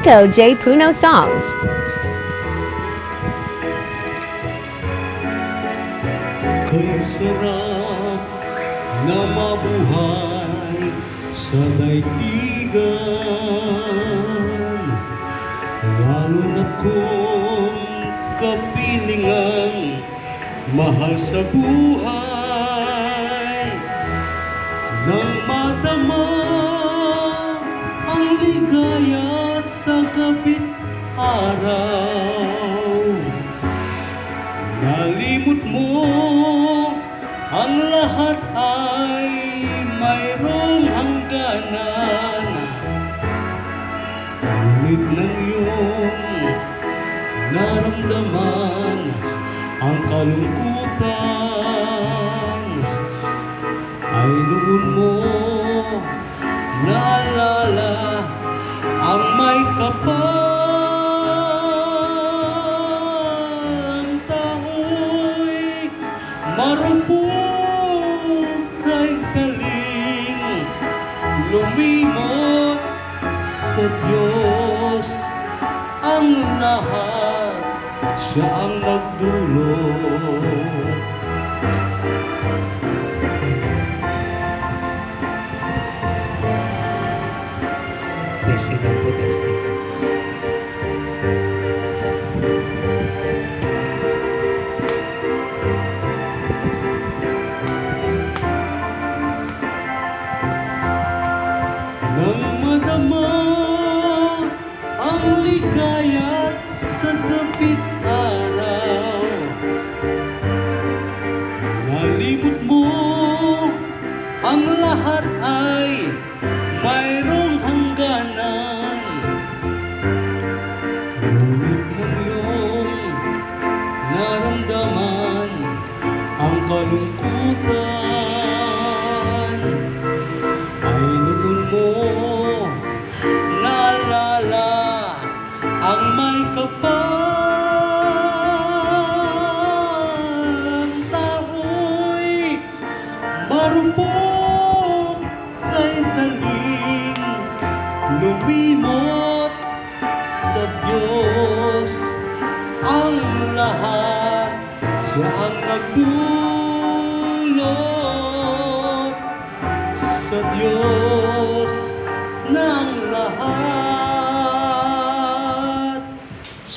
Rico J. Puno Songs. Kay sarap na mabuhay sa daigdigan Lalo na kung kapilingan mahal sa buhay sa kapit araw. Nalimot mo ang lahat ay mayroong hangganan. Ngunit ng iyong naramdaman ang kalungkutan Ay noon mo naalala ang may kapal marupok kay galing lumimot sa Diyos. Ang lahat siya ang nagdulot lang po, testing. Nang madama ang ligaya't sa kapit araw. Nalimot mo ang lahat ay mayroong hangganan. Ng iyong ang kalungkutan may kapal ang tao'y marupok kay daling lumimot sa Diyos ang lahat. Siya sa Diyos ng lahat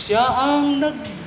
siya ang nagdulot